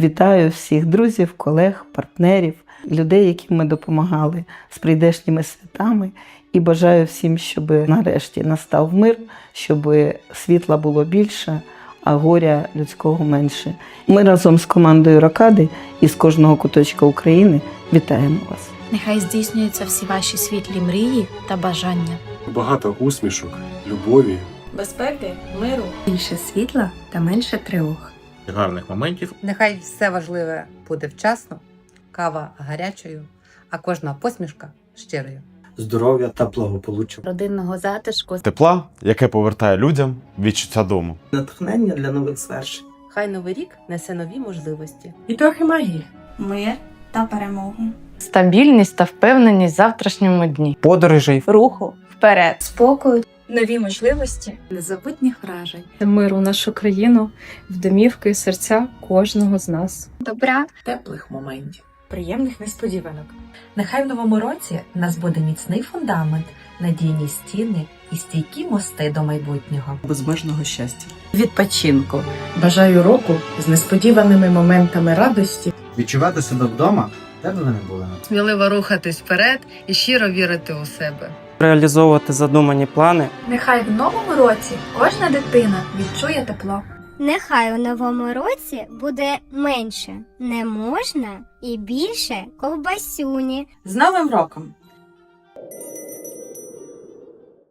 Вітаю всіх друзів, колег, партнерів, людей, яким ми допомагали з прийдешніми святами. І бажаю всім, щоб нарешті настав мир, щоб світла було більше, а горя людського менше. Ми разом з командою Рокади із кожного куточка України вітаємо вас. Нехай здійснюються всі ваші світлі мрії та бажання. Багато усмішок, любові, безпеки, миру. більше світла та менше тривог. Гарних моментів Нехай все важливе буде вчасно, кава гарячою, а кожна посмішка щирою. здоров'я та благополуччя. Родинного затишку тепла, яке повертає людям відчуття дому. натхнення для нових звершень. Хай новий рік несе нові можливості. І трохи магії. мир та перемогу. Стабільність та впевненість в завтрашньому дні. Подорожей, Руху вперед. Спокою, нові можливості. Незабутніх вражень. Мир у нашу країну, в домівки і серця кожного з нас. Добра Теплих моментів. Приємних несподіванок. Нехай в новому році нас буде міцний фундамент, надійні стіни і стійкі мости до майбутнього. Безмежного щастя. Відпочинку. Бажаю року з несподіваними моментами радості. відчувати себе вдома, де б вони не були. Сміливо рухатись вперед і щиро вірити у себе. Реалізовувати задумані плани. Нехай в новому році кожна дитина відчує тепло. Нехай у новому році буде менше не можна і більше ковбасюні. З Новим роком!